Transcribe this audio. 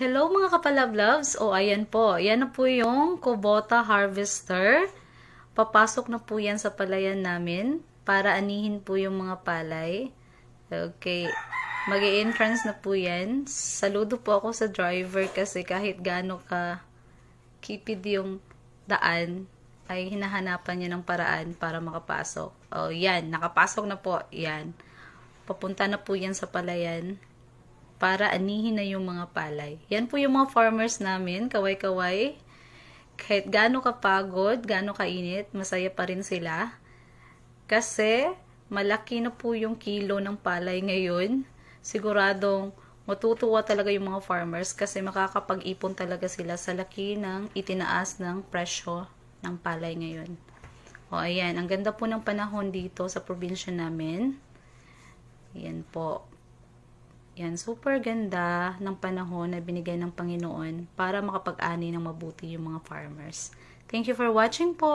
Hello mga kapalabloves! O ayan po, yan na po yung Kubota Harvester. Papasok na po yan sa palayan namin para anihin po yung mga palay. Okay, mag entrance na po yan. Saludo po ako sa driver kasi kahit gaano ka kipid yung daan, ay hinahanapan niya ng paraan para makapasok. O yan, nakapasok na po. Yan. Papunta na po yan sa palayan para anihin na yung mga palay. Yan po yung mga farmers namin, kaway-kaway. Kahit gaano kapagod, gaano kainit, masaya pa rin sila. Kasi malaki na po yung kilo ng palay ngayon. Siguradong matutuwa talaga yung mga farmers kasi makakapag-ipon talaga sila sa laki ng itinaas ng presyo ng palay ngayon. O ayan, ang ganda po ng panahon dito sa probinsya namin. Yan po. Yan, super ganda ng panahon na binigay ng Panginoon para makapag-ani ng mabuti yung mga farmers. Thank you for watching po!